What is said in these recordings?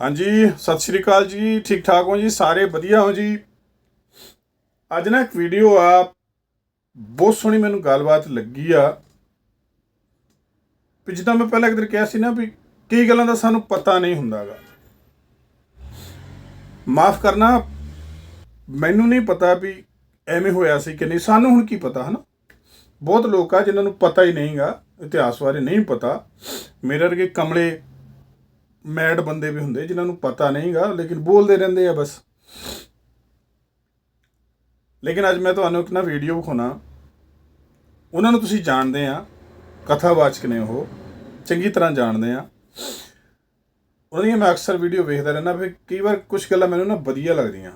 ਹਾਂਜੀ, ਸਤਿ ਸ਼੍ਰੀ ਅਕਾਲ ਜੀ। ਠੀਕ ਠਾਕ ਹੋ ਜੀ? ਸਾਰੇ ਵਧੀਆ ਹੋ ਜੀ? ਅੱਜ ਨਾ ਇੱਕ ਵੀਡੀਓ ਆ। ਬਹੁਤ ਸੋਹਣੀ ਮੈਨੂੰ ਗੱਲਬਾਤ ਲੱਗੀ ਆ। ਵੀ ਜਿੱਦਾਂ ਮੈਂ ਪਹਿਲਾਂ ਇੱਕ ਕਿਤੇ ਕਿਹਾ ਸੀ ਨਾ ਵੀ ਕਈ ਗੱਲਾਂ ਦਾ ਸਾਨੂੰ ਪਤਾ ਨਹੀਂ ਹੁੰਦਾਗਾ। ਮਾਫ ਕਰਨਾ, ਮੈਨੂੰ ਨਹੀਂ ਪਤਾ ਵੀ ਐਵੇਂ ਹੋਇਆ ਸੀ ਕਿ ਨਹੀਂ। ਸਾਨੂੰ ਹੁਣ ਕੀ ਪਤਾ, ਹਨਾ? ਬਹੁਤ ਲੋਕ ਆ ਜਿਨ੍ਹਾਂ ਨੂੰ ਪਤਾ ਹੀ ਨਹੀਂਗਾ। ਇਤਿਹਾਸ ਬਾਰੇ ਨਹੀਂ ਪਤਾ। ਮੇਰੇ ਵਰਗੇ ਕਮਲੇ ਮੈਡ ਬੰਦੇ ਵੀ ਹੁੰਦੇ, ਜਿਨ੍ਹਾਂ ਨੂੰ ਪਤਾ ਨਹੀਂਗਾ, ਲੇਕਿਨ ਬੋਲਦੇ ਰਹਿੰਦੇ ਆ ਬਸ। ਲੇਕਿਨ ਅੱਜ ਮੈਂ ਤੁਹਾਨੂੰ ਇੱਕ ਨਾ ਵੀਡੀਓ ਵਿਖਾਉਣਾ। ਉਹਨਾਂ ਨੂੰ ਤੁਸੀਂ ਜਾਣਦੇ ਆ ਕਥਾਵਾਚਕ ਨੇ ਉਹ, ਚੰਗੀ ਤਰ੍ਹਾਂ ਜਾਣਦੇ ਆ। ਉਹਨਾਂ ਦੀਆਂ ਮੈਂ ਅਕਸਰ ਵੀਡੀਓ ਵੇਖਦਾ ਰਹਿੰਦਾ, ਫਿਰ ਕਈ ਵਾਰ ਕੁਝ ਗੱਲਾਂ ਮੈਨੂੰ ਨਾ ਵਧੀਆ ਲੱਗਦੀਆਂ।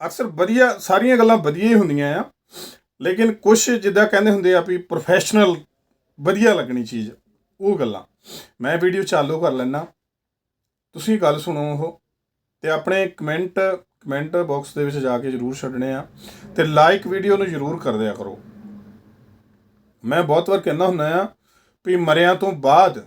ਅਕਸਰ ਵਧੀਆ, ਸਾਰੀਆਂ ਗੱਲਾਂ ਵਧੀਆ ਹੀ ਹੁੰਦੀਆਂ ਆ। ਲੇਕਿਨ ਕੁਝ ਜਿੱਦਾਂ ਕਹਿੰਦੇ ਹੁੰਦੇ ਆ ਵੀ ਪ੍ਰੋਫੈਸ਼ਨਲ ਵਧੀਆ ਲੱਗਣੀ ਚੀਜ਼, ਉਹ ਗੱਲਾਂ। ਮੈਂ ਵੀਡੀਓ ਚਾਲੂ ਕਰ ਲੈਣਾ ਤੁਸੀਂ ਗੱਲ ਸੁਣੋ ਉਹ ਤੇ ਆਪਣੇ ਕਮੈਂਟ ਕਮੈਂਟ ਬਾਕਸ ਦੇ ਵਿੱਚ ਜਾ ਕੇ ਜਰੂਰ ਛੱਡਣੇ ਆ ਤੇ ਲਾਈਕ ਵੀਡੀਓ ਨੂੰ ਜਰੂਰ ਕਰ ਦਿਆ ਕਰੋ। ਮੈਂ ਬਹੁਤ ਵਾਰ ਕਹਿੰਦਾ ਹੁੰਦਾ ਆ ਵੀ ਮਰਿਆਂ ਤੋਂ ਬਾਅਦ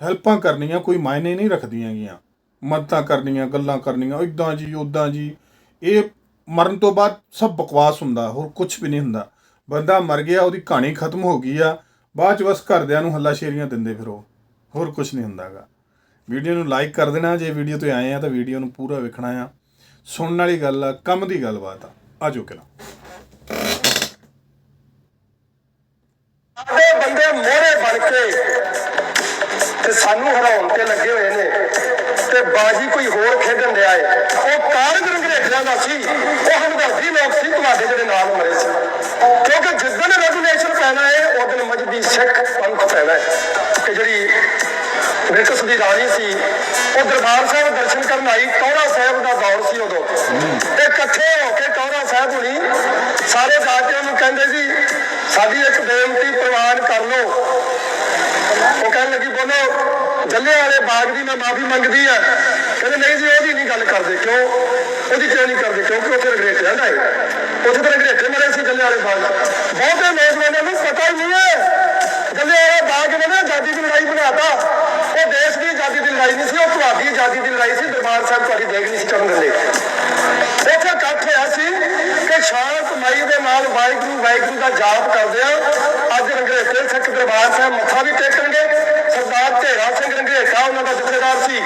ਹੈਲਪਾਂ ਕਰਨੀਆਂ ਕੋਈ ਮਾਇਨੇ ਨਹੀਂ ਰੱਖਦੀਆਂ ਗੀਆਂ। ਮਦਦਾਂ ਕਰਨੀਆਂ, ਗੱਲਾਂ ਕਰਨੀਆਂ ਇਦਾਂ ਜੀ ਉਦਾਂ ਜੀ। ਇਹ ਮਰਨ ਤੋਂ ਬਾਅਦ ਸਭ ਬਕਵਾਸ ਹੁੰਦਾ, ਹੋਰ ਕੁਝ ਵੀ ਨਹੀਂ ਹੁੰਦਾ। ਬੰਦਾ ਮਰ ਗਿਆ, ਉਹਦੀ ਕਹਾਣੀ ਖਤਮ ਹੋ ਗਈ ਆ, ਬਾਅਦ ਚ ਬਸ ਘਰਦਿਆਂ ਨੂੰ ਹੱਲਾਸ਼ੇਰੀਆਂ ਦਿੰਦੇ ਫਿਰੋ, ਹੋਰ ਕੁਝ ਨਹੀਂ ਹੁੰਦਾਗਾ। ਵੀਡੀਓ ਨੂੰ ਲਾਈਕ ਕਰ ਦੇਣਾ, ਜੇ ਵੀਡੀਓ ਤੇ ਆਏ ਆ ਤਾਂ ਵੀਡੀਓ ਨੂੰ ਪੂਰਾ ਵੇਖਣਾ ਆ। ਸੁਣਨ ਵਾਲੀ ਗੱਲ ਆ, ਕੰਮ ਦੀ ਗੱਲਬਾਤ ਆ। ਆਜੋ ਕਿਲਾ। ਸਾਡੇ ਬੰਦੇ ਮੋਹਰੇ ਬਣ ਕੇ ਤੇ ਸਾਨੂੰ ਹਰਾਉਣ ਤੇ ਲੱਗੇ ਹੋਏ ਨੇ ਤੇ ਬਾਜੀ ਕੋਈ ਹੋਰ ਖੇਡਣ ਰਿਹਾ ਏ ਉਹ ਕਾਰਜ ਅੰਗਰੇਜ਼ਾਂ ਦਾ ਸੀ, ਉਹ ਹਮਦਰਦੀ ਲੋਕ ਸੀ, ਤੁਹਾਡੇ ਜਿਹੜੇ ਨਾਲ ਮਰੇ ਸੀ। ਕਿਉਂਕਿ ਜਿਸ ਦਿਨ ਰੈਗੂਲੇਸ਼ਨ ਪੈਣਾ ਏ ਉਹ ਦਿਨ ਸਿੱਖ ਪੰਥ ਪੈਣਾ ਹੈ ਕਿ ਜਿਹੜੀ ਬ੍ਰਿਟਿਸ਼ ਦੀ ਰਾਣੀ ਸੀ। ਉਹ ਦਰਬਾਰ ਸਾਹਿਬ ਦਰਸ਼ਨ ਕਰਨ ਆਈ। ਟੌਰਾ ਸਾਹਿਬ ਦਾ ਦੌਰ ਸੀ ਉਦੋਂ। ਤੇ ਇਕੱਠੇ ਹੋ ਕੇ ਟੌਰਾ ਸਾਹਿਬ ਹੁਣੀ ਸਾਰੇ ਜਾ ਨੂੰ ਕਹਿੰਦੇ ਜੀ ਸਾਡੀ ਇੱਕ ਬੇਨਤੀ ਪ੍ਰਵਾਨ ਕਰ ਲਓ। ਉਹ ਕਹਿਣ ਲੱਗੀ, ਬੋਲੋ, ਜੱਲੇ ਵਾਲੇ ਬਾਗ ਦੀ ਮੈਂ ਮਾਫੀ ਮੰਗਦੀ ਆ। ਕਹਿੰਦੇ, ਨਹੀਂ ਜੀ, ਉਹਦੀ ਨਹੀਂ ਗੱਲ ਕਰਦੇ। ਕਿਉਂ? ਉਹਦੀ ਕਿਉਂ ਨਹੀਂ ਕਰਦੇ? ਕਿਉਂਕਿ ਉੱਥੇ ਰਗਰੇਟ ਰਹਿੰਦਾ ਹੈ ਉੱਥੇ ਤਾਂ ਰਗਰੇਟੇ ਮਰੇ ਸੀ ਜੱਲੇ ਵਾਲੇ ਬਾਗ। ਬਹੁਤੇ ਨੌਜਵਾਨਾਂ ਨੂੰ ਪਤਾ ਹੀ ਨਹੀਂ ਹੈ। ਜੱਲੇ ਵਾਲਾ ਬਾਗ ਨੇ ਦਾਦੀ ਆਜ਼ਾਦੀ ਦੀ ਲੜਾਈ ਬਣਾਤਾ ਉਹ ਦੇਸ਼ ਦੀ ਆਜ਼ਾਦੀ ਦੀ ਲੜਾਈ ਨਹੀਂ ਸੀ, ਉਹ ਤੁਹਾਡੀ ਆਜ਼ਾਦੀ ਦੀ ਲੜਾਈ ਸੀ, ਦਰਬਾਰ ਸਾਹਿਬ ਤੁਹਾਡੀ ਦੇਖ ਨਹੀਂ ਸੀ ਕਰਨ ਦਿੰਦੇ। ਉੱਥੇ ਇਕੱਠ ਹੋਇਆ ਸੀ ਕਿ ਸ਼ਾਂਤਮਈ ਦੇ ਨਾਲ ਵਾਹਿਗੁਰੂ ਵਾਹਿਗੁਰੂ ਦਾ ਜਾਪ ਕਰਦੇ ਆ। ਅੱਜ ਰੰਗਰੇਟੇ ਸਿੱਖ ਦਰਬਾਰ ਸਾਹਿਬ ਮੱਥਾ ਵੀ ਟੇਕਣਗੇ। ਸਰਦਾਰ ਢੇਰਾ ਸਿੰਘ ਰੰਗਰੇਟਾ ਉਹਨਾਂ ਦਾ ਜਥੇਦਾਰ ਸੀ।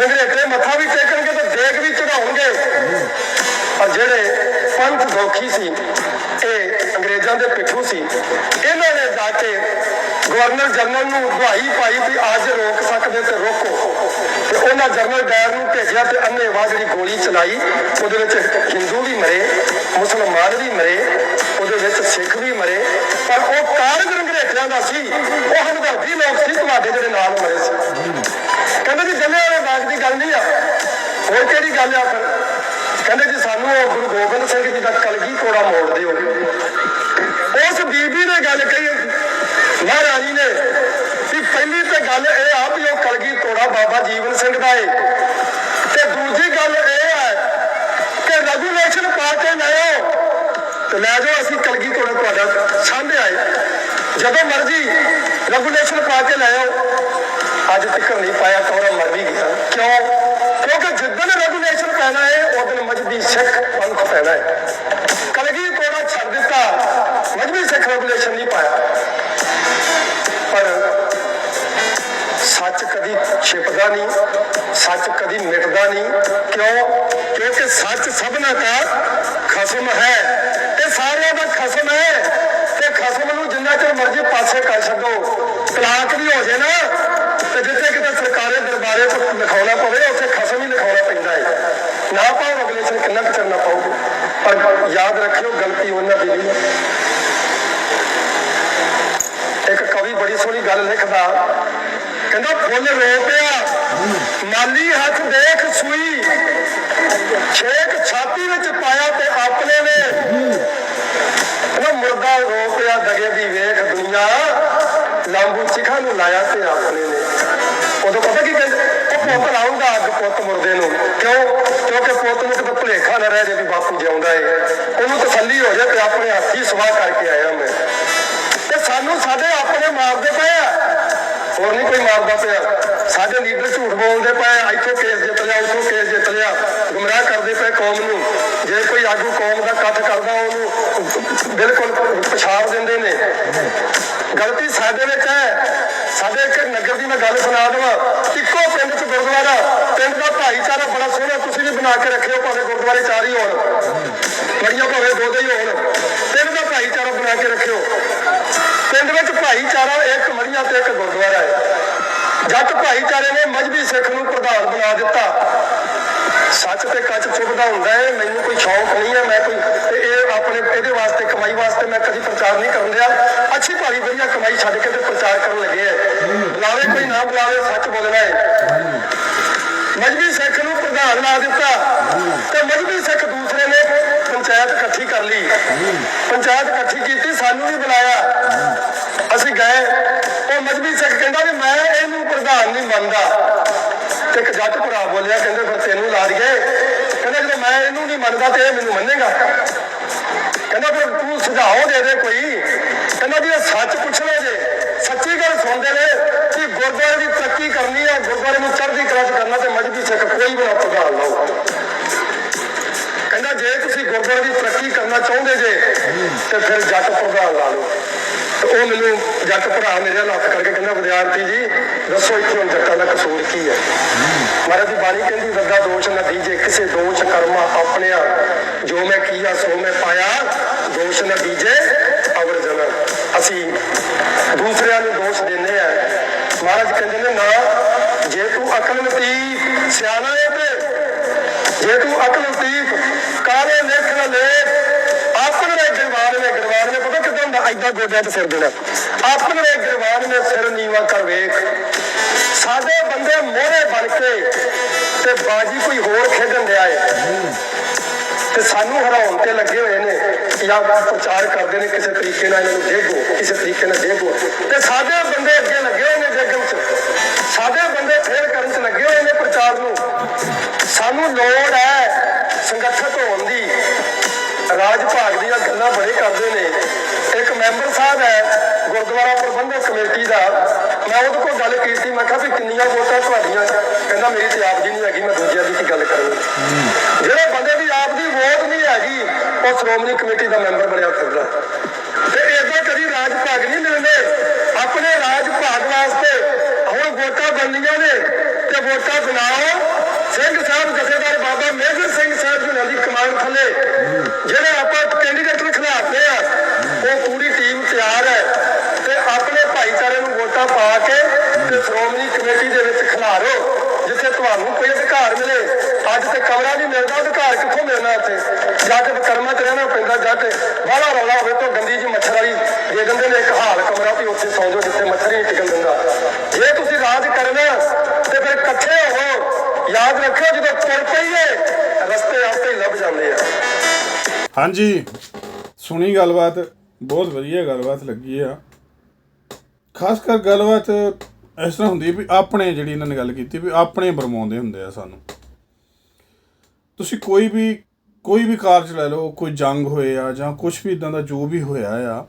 ਰੰਗਰੇਟੇ ਮੱਥਾ ਵੀ ਟੇਕਣਗੇ ਤੇ ਦੇਗ ਵੀ ਚੜਾਉਣਗੇ ਪਰ ਜਿਹੜੇ ਪੰਥ ਦੋਖੀ ਸੀ, ਇਹ ਅੰਗਰੇਜ਼ਾਂ ਦੇ ਪਿੱਠੂ ਸੀ, ਇਹਨਾਂ ਨੇ ਜਾ ਕੇ ਗਵਰਨਰ ਜਨਰਲ ਨੂੰ ਦਵਾਈ ਪਾਈ ਵੀ ਅੱਜ ਰੋਕ ਸਕਦੇ ਤੇ ਰੋਕੋ। ਤੇ ਉਹਨਾਂ ਜਨਰਲ ਡਾਇਰ ਨੂੰ ਭੇਜਿਆ ਤੇ ਅੰਨੇਵਾਹ ਜਿਹੜੀ ਗੋਲੀ ਚਲਾਈ, ਉਹਦੇ ਵਿੱਚ ਹਿੰਦੂ ਵੀ ਮਰੇ, ਮੁਸਲਮਾਨ ਵੀ ਮਰੇ, ਉਹਦੇ ਵਿੱਚ ਸਿੱਖ ਵੀ ਮਰੇ। ਪਰ ਉਹ ਕਾਰਜ ਰੰਗਰੇਟਿਆਂ ਦਾ ਸੀ, ਉਹ ਹਮਦਰਦੀ ਲੋਕ ਸੀ, ਤੁਹਾਡੇ ਜਿਹੜੇ ਨਾਲ ਮਰੇ ਸੀ। ਕਹਿੰਦੇ ਜੀ ਜੱਲੇ ਵਾਲੇ ਬਾਗ ਦੀ ਗੱਲ ਨਹੀਂ ਆ। ਹੋਰ ਕਿਹੜੀ ਗੱਲ ਆ ਫਿਰ? ਕਹਿੰਦੇ ਜੀ, ਸਾਨੂੰ ਉਹ ਗੁਰੂ ਗੋਬਿੰਦ ਸਿੰਘ ਜੀ ਦਾ ਕਲਗੀ ਕੋੜਾ ਮੋੜ ਦਿਓ। ਉਸ ਬੀਬੀ ਨੇ ਗੱਲ ਕਹੀ ਮਹਾਰਾਣੀ ਨੇ। ਵੀ ਪਹਿਲੀ ਤੇ ਗੱਲ ਇਹ ਆ ਵੀ ਉਹ ਕਲਗੀ ਤੋੜਾ ਬਾਬਾ ਜੀਵਨ ਸਿੰਘ ਦਾ ਏ। ਤੇ ਦੂਜੀ ਗੱਲ ਇਹ ਹੈ ਕਿ ਰੈਗੂਲੇਸ਼ਨ ਪਾ ਕੇ ਲਿਆਓ ਤੇ ਲੈ ਜਾਓ, ਅਸੀਂ ਕਲਗੀ ਤੋੜਾ ਤੁਹਾਡਾ ਸਾਹਮਣੇ ਆਏ। ਜਦੋਂ ਮਰਜ਼ੀ ਰੈਗੂਲੇਸ਼ਨ ਪਾ ਕੇ ਲੈ ਆਓ। ਅੱਜ ਤੱਕ ਨਹੀਂ ਪਾਇਆ ਤੋੜਾ ਮਰ ਵੀ ਗਿਆ। ਕਿਉਂ? ਕਿਉਂਕਿ ਜਿੱਦਣ ਰੈਗੂਲੇਸ਼ਨ ਪੈਣਾ ਹੈ ਉਦੋਂ ਮਜਬੀ ਸਿੱਖ ਪੰਥ ਪੈਣਾ ਹੈ ਕਲਗੀ ਤੋੜਾ ਛੱਡ ਦਿੱਤਾ, ਮਜਬੀ ਸਿੱਖ ਰੈਗੂਲੇਸ਼ਨ ਨਹੀਂ ਪਾਇਆ। ਛਿਪਦਾ ਨਹੀਂ, ਸੱਚ ਕਦੀ ਮਿਟਦਾ ਨਹੀਂ। ਕਿਉਂ? ਕਿਉਂਕਿ ਸੱਚ ਸਭਨਾ ਦਾ ਖਸਮ ਹੈ ਇਹ ਸਾਰਿਆਂ ਦਾ ਖਸਮ ਹੈ। ਤੇ ਖਸਮ ਨੂੰ ਜਿੰਨਾ ਚਿਰ ਮਰਜ਼ੀ ਪਾਸੇ ਕਰ ਛੱਡੋ। ਤਲਾਕ ਵੀ ਹੋ ਜੇ ਨਾ, ਤੇ ਜਿੱਥੇ ਕਿਤੇ ਸਰਕਾਰੇ ਦਰਬਾਰੇ ਤੋਂ ਲਿਖਾਉਣਾ ਪਵੇ, ਉੱਥੇ ਖਸਮ ਹੀ ਲਿਖਾਉਣਾ ਪੈਂਦਾ ਹੈ ਨਾ ਪਾਓ ਰੈਗੂਲੇਸ਼ਨ ਕਿੰਨਾ ਕੁ ਕਰਨਾ ਪਾਓਗੇ ਪਰ ਯਾਦ ਰੱਖਿਓ, ਗਲਤੀ ਉਹਨਾਂ ਦੀ ਨਹੀਂ। ਇੱਕ ਕਵੀ ਬੜੀ ਸੋਹਣੀ ਗੱਲ ਲਿਖਦਾ ਕਹਿੰਦਾ ਫੁੱਲ ਰੋ ਪਿਆ। ਮਾਲੀ ਹੱਥ ਦੇਖ ਸੂਈ। ਛੇਕ ਛਾਤੀ ਵਿੱਚ ਪਾਇਆ ਤੇ ਆਪਣੇ ਨੇ। ਉਹ ਮੁਰਦਾ ਰੋ ਪਿਆ, ਦਗੇ ਦੀ ਵੇਖ ਦੁਨੀਆ। ਲਾਂਬੂ ਚਿਖਾ ਨੂੰ ਲਾਇਆ ਤੇ ਆਪਣੇ ਨੇ। ਉਦੋਂ ਪਤਾ ਕੀ ਕਹਿੰਦੇ? ਉਹ ਪੁੱਤ ਲਾਉਂਦਾ ਅੱਗ, ਪੁੱਤ ਮੁਰਦੇ ਨੂੰ। ਕਿਉਂ? ਕਿਉਂਕਿ ਪੁੱਤ ਨੂੰ ਕਿਤੇ ਭੁਲੇਖਾ ਨਾ ਰਹਿ ਜੇ ਵੀ ਬਾਪੂ ਜਿਉਂਦਾ ਏ। ਉਹਨੂੰ ਤਸੱਲੀ ਹੋ ਜਾਏ ਤੇ ਆਪਣੇ ਹੱਥੀ ਸਵਾਹ ਕਰਕੇ ਆਇਆ ਮੈਂ। ਤੇ ਸਾਨੂੰ ਸਾਡੇ ਆਪਣੇ ਮਾਰਦੇ ਪਏ ਆ। ਹੋਰ ਨਹੀਂ ਕੋਈ ਮਾਰਦਾ ਪਿਆ। ਸਾਡੇ ਲੀਡਰ ਝੂਠ ਬੋਲਦੇ ਪਏ ਇੱਥੋਂ ਕੇਸ ਜਿੱਤ ਲਿਆ, ਉੱਥੋਂ ਕੇਸ ਜਿੱਤ ਲਿਆ। ਗੁੰਮਰਾਹ ਕਰਦੇ ਪਏ ਕੌਮ ਨੂੰ। ਜੇ ਕੋਈ ਆਗੂ ਕੌਮ ਦਾ ਇਕੱਠ ਕਰਦਾ, ਉਹਨੂੰ ਬਿਲਕੁਲ ਪਛਾੜ ਦਿੰਦੇ ਨੇ। ਗਲਤੀ ਸਾਡੇ ਵਿੱਚ ਹੈ। ਸਾਡੇ ਇੱਕ ਨਗਰ ਦੀ ਮੈਂ ਗੱਲ ਸੁਣਾ ਦੇਵਾਂ। ਇੱਕੋ ਪਿੰਡ 'ਚ ਗੁਰਦੁਆਰਾ, ਪਿੰਡ ਦਾ ਭਾਈਚਾਰਾ ਬੜਾ ਸੋਹਣਾ, ਤੁਸੀਂ ਵੀ ਬਣਾ ਕੇ ਰੱਖਿਓ, ਭਾਵੇਂ ਗੁਰਦੁਆਰੇ ਚਾਰ ਹੀ ਹੋਣ। ਬੜੀਆਂ ਭਾਵੇਂ ਦੋ ਦੇ ਹੀ ਹੋਣ। ਪਿੰਡ ਦਾ ਭਾਈਚਾਰਾ ਬਣਾ ਕੇ ਰੱਖਿਓ। ਭਾਈਚਾਰਾ ਇੱਕ ਮੜੀਆਂ ਤੇ ਇੱਕ ਗੁਰਦੁਆਰਾ ਹੈ। ਜੱਟ ਭਾਈਚਾਰੇ ਨੇ ਮਜਬੀ ਸਿੱਖ ਨੂੰ ਪ੍ਰਧਾਨ ਬਣਾ ਦਿੱਤਾ। ਸੱਚ ਤੇ ਕੱਚ ਚੁੱਭਦਾ ਹੁੰਦਾ ਹੈ, ਮੈਨੂੰ ਕੋਈ ਸ਼ੌਂਕ ਨਹੀਂ ਹੈ, ਮੈਂ ਕੋਈ ਤੇ ਇਹ ਆਪਣੇ ਇਹਦੇ ਵਾਸਤੇ, ਕਮਾਈ ਵਾਸਤੇ ਮੈਂ ਕਦੀ ਪ੍ਰਚਾਰ ਨਹੀਂ ਕਰਨ ਦਿਆ ਅੱਛੀ ਭਾਰੀ ਵਧੀਆ ਕਮਾਈ ਛੱਡ ਕੇ ਤੇ ਪ੍ਰਚਾਰ ਕਰਨ ਲੱਗੇ ਆ ਬੁਲਾਵੇ ਕੋਈ ਨਾ ਬੁਲਾਵੇ, ਸੱਚ ਬੋਲਣਾ ਹੈ। ਮਜਬੀ ਸਿੱਖ ਨੂੰ ਪ੍ਰਧਾਨ ਬਣਾ ਦਿੱਤਾ। ਤੇ ਮਜਬੀ ਸਿੱਖ ਦੂਸਰੇ ਨੇ ਪੰਚਾਇਤ ਇਕੱਠੀ ਕਰ ਲਈ। ਪੰਚਾਇਤ ਇਕੱਠੀ ਕੀਤੀ, ਸਾਨੂੰ ਵੀ ਬੁਲਾਇਆ। ਅਸੀਂ ਗਏ, ਉਹ ਮਜਬੀ ਸਿੱਖ ਕਹਿੰਦਾ ਵੀ ਮੈਂ ਇਹਨੂੰ ਪ੍ਰਧਾਨ ਨਹੀਂ ਮੰਨਦਾ। ਤੇ ਇੱਕ ਜੱਟ ਭਰਾ ਬੋਲਿਆ, ਕਹਿੰਦੇ ਫਿਰ ਤੈਨੂੰ ਲਾ ਦਈਏ ਕਹਿੰਦਾ ਜਦੋਂ ਮੈਂ ਇਹਨੂੰ ਨਹੀਂ ਮੰਨਦਾ ਤੇ ਇਹ ਮੈਨੂੰ ਮੰਨੇਗਾ। ਕਹਿੰਦਾ ਫਿਰ ਤੂੰ ਸੁਝਾਅ ਦੇ ਦੇ ਕੋਈ। ਕਹਿੰਦਾ ਜੀ ਇਹ ਸੱਚ ਪੁੱਛਣਾ ਜੇ। ਸੱਚੀ ਗੱਲ ਸੁਣਦੇ ਨੇ ਕਿ ਗੁਰਦੁਆਰੇ ਦੀ ਤਰੱਕੀ ਕਰਨੀ ਹੈ ਗੁਰਦੁਆਰੇ ਨੂੰ ਚੜ੍ਹਦੀ ਕਲਾ ਕਰਨਾ ਤੇ ਮਜਬੀ ਸਿੱਖ ਕੋਈ ਵੀ ਨਾ ਪ੍ਰਧਾਨ ਲਾਓ ਕਹਿੰਦਾ ਜੇ ਤੁਸੀਂ ਗੁਰਦੁਆਰੇ ਦੀ ਤਰੱਕੀ ਕਰਨਾ ਚਾਹੁੰਦੇ ਜੇ, ਤੇ ਫਿਰ ਜੱਟ ਪ੍ਰਧਾਨ ਲਾ ਲਓ। ਉਹ ਮੈਨੂੰ ਜੱਟ ਭਰਾ ਮੇਰੇ ਨਾਲ ਹੱਥ ਕਰਕੇ ਕਹਿੰਦਾ, ਵਿਦਿਆਰਥੀ ਜੀ, ਦੱਸੋ ਇੱਥੇ ਹੁਣ ਜੱਟਾਂ ਦਾ ਕਸੂਰ ਕੀ ਹੈ? ਮਹਾਰਾਜ ਦੀ ਬਾਣੀ ਕਹਿੰਦੀ, ਵੱਡਾ ਦੋਸ਼ ਨਾ ਦੀਜੇ, ਕਿਸੇ ਦੋਸ਼ ਕਰਮਾ ਆਪਣਿਆ ਜੋ ਮੈਂ ਕੀਆ, ਸੋ ਮੈਂ ਪਾਇਆ। ਦੋਸ਼ ਨਾ ਦੀਜੇ, ਅਵਰ ਜਨਮ। ਅਸੀਂ ਦੂਸਰਿਆਂ ਨੂੰ ਦੋਸ਼ ਦਿੰਦੇ ਆ ਮਹਾਰਾਜ ਕਹਿੰਦੇ ਨੇ, ਨਾ, ਜੇ ਤੂੰ ਅਕਲ ਨਤੀ ਸਿਆਣਾ ਹੈ ਤੇ ਜੇ ਤੂੰ ਅਕਲ ਲਤੀਫ ਕਾਲੇ ਲੇਖ ਨਾ ਲੈ ਆਪਣੇ ਗਰਵਾਨ ਨੇ ਗਰਵਾਨ ਨੇ ਪਤਾ ਐਦਾਂ ਗੋਡਿਆਂ ਤੇ ਸਿਰ ਦੇਣਾ। ਆਪਣੇ ਗਰਵਾਨ ਨੇ ਸਿਰ ਨੀਵਾ ਕਰ ਵੇਖ। ਸਾਡੇ ਬੰਦੇ ਮੋਹਰੇ ਬਣ ਕੇ ਤੇ ਬਾਜੀ ਕੋਈ ਹੋਰ ਖੇਡਣ ਦਿਆ ਏ ਤੇ ਸਾਨੂੰ ਹਰਾਉਣ ਤੇ ਲੱਗੇ ਹੋਏ ਨੇ ਜਾਂ ਪ੍ਰਚਾਰ ਕਰਦੇ ਨੇ, ਕਿਸੇ ਤਰੀਕੇ ਨਾਲ ਇਹਨਾਂ ਡੇਗੋ ਕਿਸੇ ਤਰੀਕੇ ਨਾਲ ਡੇਗੋ ਤੇ ਸਾਡੇ ਬੰਦੇ ਅੱਗੇ ਲੱਗੇ ਹੋਏ ਨੇ ਡੇਗਣ ਚ। ਸਾਡੇ ਬੰਦੇ ਫੇਰ ਕਰਨ ਚ ਲੱਗੇ ਹੋਏ ਨੇ ਪ੍ਰਚਾਰ ਨੂੰ। ਸਾਨੂੰ ਲੋੜ ਹੈ ਸੰਗਠਿਤ ਹੋਣ ਦੀ। ਰਾਜ ਭਾਗ ਦੀਆਂ ਗੱਲਾਂ ਬੜੇ ਕਰਦੇ ਨੇ। ਮੈਂਬਰ ਸਾਹਿਬ ਹੈ, ਗੁਰਦੁਆਰਾ ਪ੍ਰਬੰਧਕ ਕਮੇਟੀ ਦਾ, ਮੈਂ ਉਹਦੇ ਕੋਲ ਗੱਲ ਕੀਤੀ, ਮੈਂ ਕਿਹਾ ਵੀ ਕਿੰਨੀਆਂ ਵੋਟਾਂ ਤੁਹਾਡੀਆਂ? ਕਹਿੰਦਾ, ਮੇਰੀ ਤੇ ਆਪ ਜੀ ਨਹੀਂ ਹੈਗੀ, ਮੈਂ ਦੂਜਿਆਂ ਦੀ ਕੀ ਗੱਲ ਕਰਾਂ? ਜਿਹੜੇ ਬੰਦੇ ਦੀ ਆਪ ਦੀ ਵੋਟ ਨਹੀਂ ਹੈਗੀ, ਉਹ ਸ਼੍ਰੋਮਣੀ ਕਮੇਟੀ ਦਾ ਮੈਂਬਰ ਬਣਿਆ ਫਿਰਦਾ। ਤੇ ਇਦਾਂ ਕਦੀ ਰਾਜ ਭਾਗ ਨਹੀਂ ਮਿਲਦੇ। ਆਪਣੇ ਰਾਜ ਭਾਗ ਵਾਸਤੇ ਹੁਣ ਵੋਟਾਂ ਬਣਦੀਆਂ ਨੇ, ਤੇ ਵੋਟਾਂ ਬਣਾਓ। ਸਿੰਘ ਸਾਹਿਬ ਜਥੇਦਾਰ ਬਾਬਾ ਮੇਜਰ ਸਿੰਘ ਸਾਹਿਬ ਜੀ ਦੀ ਕਮਾਨ ਥੱਲੇ ਜਿਹੜੇ ਆਪਾਂ ਕੈਂਡੀਡੇਟ ਨੂੰ ਖਿਲਾਫਦੇ ਆ ਉਹ ਪੂਰੀ ਟੀਮ ਤਿਆਰ ਹੈ ਤੇ ਆਪਣੇ ਭਾਈਚਾਰੇ ਨੂੰ ਵੋਟਾਂ ਪਾ ਕੇ ਤੇ ਸ਼੍ਰੋਮਣੀ ਕਮੇਟੀ ਦੇ ਜਿੱਥੇ ਤੁਹਾਨੂੰ ਕੋਈ ਅਧਿਕਾਰ ਮਿਲੇ, ਅੱਜ ਤੇ ਕਮਰਾ ਨਹੀਂ ਮਿਲਦਾ, ਅਧਿਕਾਰ ਕਿੱਥੋਂ ਮਿਲਣਾ ਇੱਥੇ? ਜੱਜ ਕਰਮਾਂ 'ਚ ਰਹਿਣਾ ਪੈਂਦਾ, ਜੱਜ। ਬਾਹਲਾ ਰੌਲਾ ਹੋਵੇ ਤਾਂ ਗੰਦੀ ਜੀ ਮੱਛਰ ਵਾਲੀ ਦੇ ਦਿੰਦੇ ਨੇ ਇੱਕ ਹਾਲ, ਕਮਰਾ ਵੀ ਉੱਥੇ ਸੌਂ ਜਾਓ ਜਿੱਥੇ ਮੱਛਰ ਨਹੀਂ ਟਿਕਣ ਦਿੰਦਾ। ਜੇ ਤੁਸੀਂ ਰਾਜ ਕਰਨਾ, ਤੇ ਫਿਰ ਇਕੱਠੇ ਹੋ ਯਾਦ ਰੱਖਿਓ, ਜਦੋਂ ਤੁਰ ਪਈਏ, ਰਸਤੇ ਆਪੇ ਲੱਭ ਜਾਂਦੇ ਆ। ਹਾਂਜੀ, ਸੁਣੀ ਗੱਲਬਾਤ। ਬਹੁਤ ਵਧੀਆ ਗੱਲਬਾਤ ਲੱਗੀ ਆ। ਖਾਸ ਕਰ ਗੱਲਬਾਤ ਇਸ ਤਰ੍ਹਾਂ ਹੁੰਦੀ ਹੈ ਵੀ ਆਪਣੇ ਜਿਹੜੀ ਇਹਨਾਂ ਨੇ ਗੱਲ ਕੀਤੀ ਵੀ ਆਪਣੇ ਬਰਮਾਉਂਦੇ ਹੁੰਦੇ ਆ ਸਾਨੂੰ। ਤੁਸੀਂ ਕੋਈ ਵੀ ਕੋਈ ਵੀ ਕਾਰਜ ਲੈ ਲਓ, ਕੋਈ ਜੰਗ ਹੋਏ ਆ ਜਾਂ ਕੁਝ ਵੀ ਇਦਾਂ ਦਾ ਜੋ ਵੀ ਹੋਇਆ ਆ,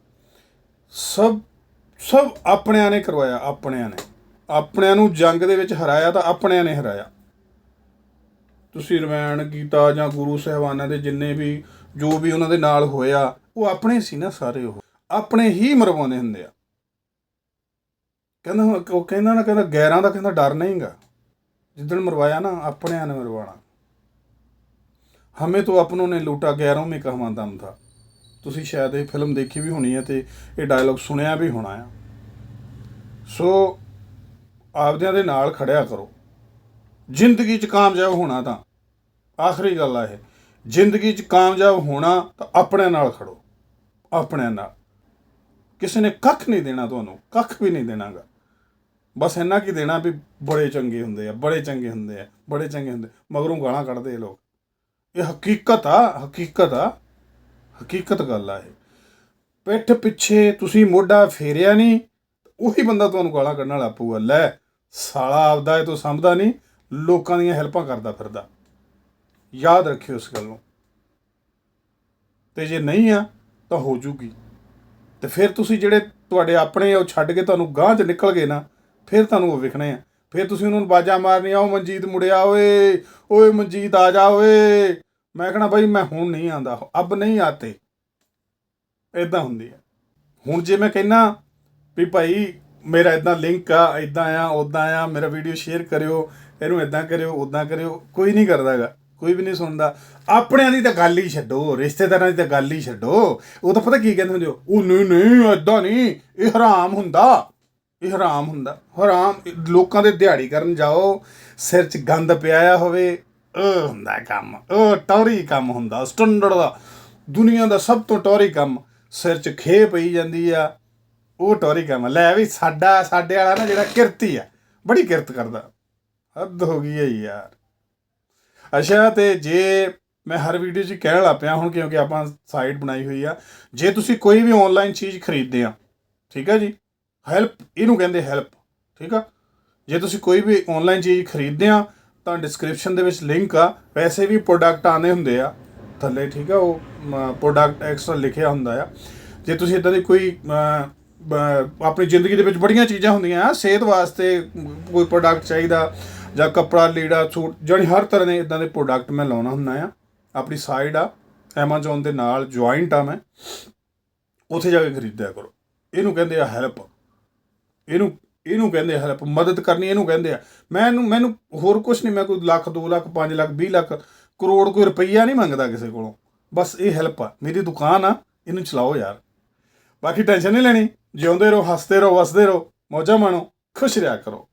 ਸਭ ਸਭ ਆਪਣਿਆਂ ਨੇ ਕਰਵਾਇਆ, ਆਪਣਿਆਂ ਨੇ। ਆਪਣਿਆਂ ਨੂੰ ਜੰਗ ਦੇ ਵਿੱਚ ਹਰਾਇਆ ਤਾਂ ਆਪਣਿਆਂ ਨੇ ਹਰਾਇਆ। ਤੁਸੀਂ ਰਮਾਇਣ, ਗੀਤਾ ਜਾਂ ਗੁਰੂ ਸਾਹਿਬਾਨਾਂ ਦੇ ਜਿੰਨੇ ਵੀ, ਜੋ ਵੀ ਉਹਨਾਂ ਦੇ ਨਾਲ ਹੋਇਆ, ਉਹ ਆਪਣੇ ਸੀ ਨਾ ਸਾਰੇ ਉਹ। ਆਪਣੇ ਹੀ ਮਰਵਾਉਂਦੇ ਹੁੰਦੇ ਆ। ਕਹਿੰਦਾ ਉਹ ਕਹਿੰਦਾ ਨਾ ਕਹਿੰਦਾ ਗੈਰਾਂ ਦਾ ਕਹਿੰਦਾ ਡਰ ਨਹੀਂਗਾ ਜਿੱਦਣ ਮਰਵਾਇਆ ਨਾ, ਆਪਣਿਆਂ ਨੇ ਮਰਵਾਣਾ ਹਮੇ ਤੋਂ ਆਪਨੋਂ ਨੇ ਲੂਟਾ, ਗੈਰੋਂ ਮੇ ਕਹਵਾਂ ਦਮ ਥਾ ਤੁਸੀਂ ਸ਼ਾਇਦ ਇਹ ਫਿਲਮ ਦੇਖੀ ਵੀ ਹੋਣੀ ਹੈ ਤੇ ਇਹ ਡਾਇਲੌਗ ਸੁਣਿਆ ਵੀ ਹੋਣਾ ਆ। ਸੋ ਆਪਦਿਆਂ ਦੇ ਨਾਲ ਖੜਿਆ ਕਰੋ। ਜ਼ਿੰਦਗੀ 'ਚ ਕਾਮਯਾਬ ਹੋਣਾ ਤਾਂ ਆਖਰੀ ਗੱਲ ਆ ਇਹ। ਜ਼ਿੰਦਗੀ 'ਚ ਕਾਮਯਾਬ ਹੋਣਾ ਤਾਂ ਆਪਣੇ ਨਾਲ ਖੜੋ। ਆਪਣੇ ਨਾਲ। ਕਿਸੇ ਨੇ ਕੱਖ ਨਹੀਂ ਦੇਣਾ ਤੁਹਾਨੂੰ, ਕੱਖ ਵੀ ਨਹੀਂ ਦੇਣਾਗਾ। ਬਸ ਇੰਨਾ ਕੀ ਦੇਣਾ ਵੀ ਬੜੇ ਚੰਗੇ ਹੁੰਦੇ ਆ, ਬੜੇ ਚੰਗੇ ਹੁੰਦੇ ਆ, ਬੜੇ ਚੰਗੇ ਹੁੰਦੇ, ਮਗਰੋਂ ਗਾਲਾਂ ਕੱਢਦੇ ਇਹ ਲੋਕ। ਇਹ ਹਕੀਕਤ ਆ ਹਕੀਕਤ ਆ, ਹਕੀਕਤ ਗੱਲ ਆ ਇਹ। ਪਿੱਠ ਪਿੱਛੇ ਤੁਸੀਂ ਮੋਢਾ ਫੇਰਿਆ ਨਹੀਂ, ਉਹੀ ਬੰਦਾ ਤੁਹਾਨੂੰ ਗਾਲਾਂ ਕੱਢਣ ਵਾਲਾ ਪਊਗਾ। ਲੈ, ਸਾਲਾ ਆਪਦਾ ਇਹ ਤੋਂ ਸਮਝਦਾ ਨਹੀਂ, ਲੋਕਾਂ ਦੀਆਂ ਹੈਲਪਾਂ ਕਰਦਾ ਫਿਰਦਾ। ਯਾਦ ਰੱਖਿਓ ਇਸ ਗੱਲ ਨੂੰ। ਤੇ ਜੇ ਨਹੀਂ ਆ, ਤਾਂ ਹੋ ਜੂਗੀ। ਤੇ ਫਿਰ ਤੁਸੀਂ ਜਿਹੜੇ ਤੁਹਾਡੇ ਆਪਣੇ ਆ, ਉਹ ਛੱਡ ਕੇ ਤੁਹਾਨੂੰ ਗਾਂਹ 'ਚ ਨਿਕਲ ਗਏ ਨਾ, ਫਿਰ ਤੁਹਾਨੂੰ ਉਹ ਵਿਖਣੇ ਆ। ਫਿਰ ਤੁਸੀਂ ਉਹਨਾਂ ਨੂੰ ਬਾਜਾ ਮਾਰਨੀਆਂ, ਉਹ ਮਨਜੀਤ ਮੁੜਿਆ, ਓਏ ਓਏ ਮਨਜੀਤ ਆ ਜਾ, ਓਏ। ਮੈਂ ਕਹਣਾ ਬਾਈ, ਮੈਂ ਹੁਣ ਨਹੀਂ ਆਂਦਾ ਅਬ ਨਹੀਂ ਆਤੇ। ਇਦਾਂ ਹੁੰਦੀ ਹੈ ਹੁਣ ਜੇ ਮੈਂ ਕਹਿਣਾ ਵੀ ਭਾਈ, ਮੇਰਾ ਇਦਾਂ ਲਿੰਕ ਆ ਇਦਾਂ ਆ ਉਦਾਂ ਆ, ਮੇਰਾ ਵੀਡੀਓ ਸ਼ੇਅਰ ਕਰਿਓ, ਇਹਨੂੰ ਇਦਾਂ ਕਰਿਓ ਉਦਾਂ ਕਰਿਓ, ਕੋਈ ਨਹੀਂ ਕਰਦਾਗਾ। ਕੋਈ ਵੀ ਨਹੀਂ ਸੁਣਦਾ। ਆਪਣਿਆਂ ਦੀ ਤਾਂ ਗੱਲ ਹੀ ਛੱਡੋ ਰਿਸ਼ਤੇਦਾਰਾਂ ਦੀ ਤਾਂ ਗੱਲ ਹੀ ਛੱਡੋ। ਉਹ ਤਾਂ ਪਤਾ ਕੀ ਕਹਿੰਦੇ ਹੁੰਦੇ ਹੋ, ਉਹ ਨਹੀਂ ਨਹੀਂ ਇਦਾਂ ਨਹੀਂ ਇਹ ਹਰਾਮ ਹੁੰਦਾ। ਇਹ ਹਰਾਮ ਹੁੰਦਾ। ਹਰਾਮ ਲੋਕਾਂ ਦੇ ਦਿਹਾੜੀ ਕਰਨ ਜਾਓ ਸਿਰ 'ਚ ਗੰਦ ਪਿਆਇਆ ਹੋਵੇ ਉਹ ਹੁੰਦਾ ਕੰਮ। ਉਹ ਟੌਰੀ ਕੰਮ ਹੁੰਦਾ ਸਟੈਂਡਰਡ ਦਾ। ਦੁਨੀਆ ਦਾ ਸਭ ਤੋਂ ਟੌਰੀ ਕੰਮ ਸਿਰ 'ਚ ਖੇ ਪਈ ਜਾਂਦੀ ਆ ਉਹ ਟੌਰੀ ਕੰਮ। ਲੈ ਵੀ ਸਾਡਾ ਸਾਡੇ ਵਾਲਾ ਨਾ ਜਿਹੜਾ ਕਿਰਤੀ ਆ ਬੜੀ ਕਿਰਤ ਕਰਦਾ। ਹੱਦ ਹੋ ਗਈ ਹੈ ਯਾਰ। ਅੱਛਾ, ਤੇ ਜੇ ਮੈਂ ਹਰ ਵੀਡੀਓ 'ਚ ਕਹਿਣ ਲੱਗ ਪਿਆ ਹੁਣ ਕਿਉਂਕਿ ਆਪਾਂ ਸਾਈਟ ਬਣਾਈ ਹੋਈ ਆ, ਜੇ ਤੁਸੀਂ ਕੋਈ ਵੀ ਆਨਲਾਈਨ ਚੀਜ਼ ਖਰੀਦਦੇ ਆ, ਠੀਕ ਆ ਜੀ? ਹੈਲਪ ਇਹਨੂੰ ਕਹਿੰਦੇ ਹੈਲਪ ਠੀਕ ਆ? ਜੇ ਤੁਸੀਂ ਕੋਈ ਵੀ ਆਨਲਾਈਨ ਚੀਜ਼ ਖਰੀਦਦੇ ਆ, ਤਾਂ ਡਿਸਕ੍ਰਿਪਸ਼ਨ ਦੇ ਵਿੱਚ ਲਿੰਕ ਆ, ਵੈਸੇ ਵੀ ਪ੍ਰੋਡਕਟ ਆਨੇ ਹੁੰਦੇ ਆ, ਥੱਲੇ, ਠੀਕ ਆ, ਉਹ ਪ੍ਰੋਡਕਟ ਐਕਸਟਰਾ ਲਿਖਿਆ ਹੁੰਦਾ ਆ। ਜੇ ਤੁਸੀਂ ਇਦਾਂ ਦੀ ਕੋਈ ਆਪਣੀ ਜ਼ਿੰਦਗੀ ਦੇ ਵਿੱਚ ਬੜੀਆਂ ਚੀਜ਼ਾਂ ਹੁੰਦੀਆਂ ਆ ਸਿਹਤ ਵਾਸਤੇ ਕੋਈ ਪ੍ਰੋਡਕਟ ਚਾਹੀਦਾ ਜਾਂ ਕੱਪੜਾ, ਲੀੜਾ, ਸੂਟ, ਜਾਣੀ ਹਰ ਤਰ੍ਹਾਂ ਦੇ ਇਦਾਂ ਦੇ ਪ੍ਰੋਡਕਟ ਮੈਂ ਲਾਉਣਾ ਹੁੰਦਾ ਆ। ਆਪਣੀ ਸਾਈਡ ਆ, Amazon ਦੇ ਨਾਲ ਜੁਆਇੰਟ ਆ ਮੈਂ। ਉੱਥੇ ਜਾ ਕੇ ਖਰੀਦਿਆ ਕਰੋ। ਇਹਨੂੰ ਕਹਿੰਦੇ ਆ ਹੈਲਪ ਇਹਨੂੰ ਇਹਨੂੰ ਕਹਿੰਦੇ ਆ ਹੈਲਪ ਮਦਦ ਕਰਨੀ, ਇਹਨੂੰ ਕਹਿੰਦੇ ਆ। ਮੈਂ ਇਹਨੂੰ, ਮੈਨੂੰ ਹੋਰ ਕੁਝ ਨਹੀਂ, ਮੈਂ ਕੋਈ ਲੱਖ 2 ਲੱਖ 5 ਲੱਖ 20 ਲੱਖ, ਕਰੋੜ ਕੋਈ ਰੁਪਈਆ ਨਹੀਂ ਮੰਗਦਾ ਕਿਸੇ ਕੋਲੋਂ। ਬਸ ਇਹ ਹੈਲਪ ਆ। ਮੇਰੀ ਦੁਕਾਨ ਆ, ਇਹਨੂੰ ਚਲਾਓ ਯਾਰ। ਬਾਕੀ ਟੈਨਸ਼ਨ ਨਹੀਂ ਲੈਣੀ। ਜਿਉਂਦੇ ਰਹੋ, ਹੱਸਦੇ ਰਹੋ, ਵਸਦੇ ਰਹੋ। ਮੌਜਾਂ ਮਾਣੋ, ਖੁਸ਼ ਰਿਹਾ ਕਰੋ।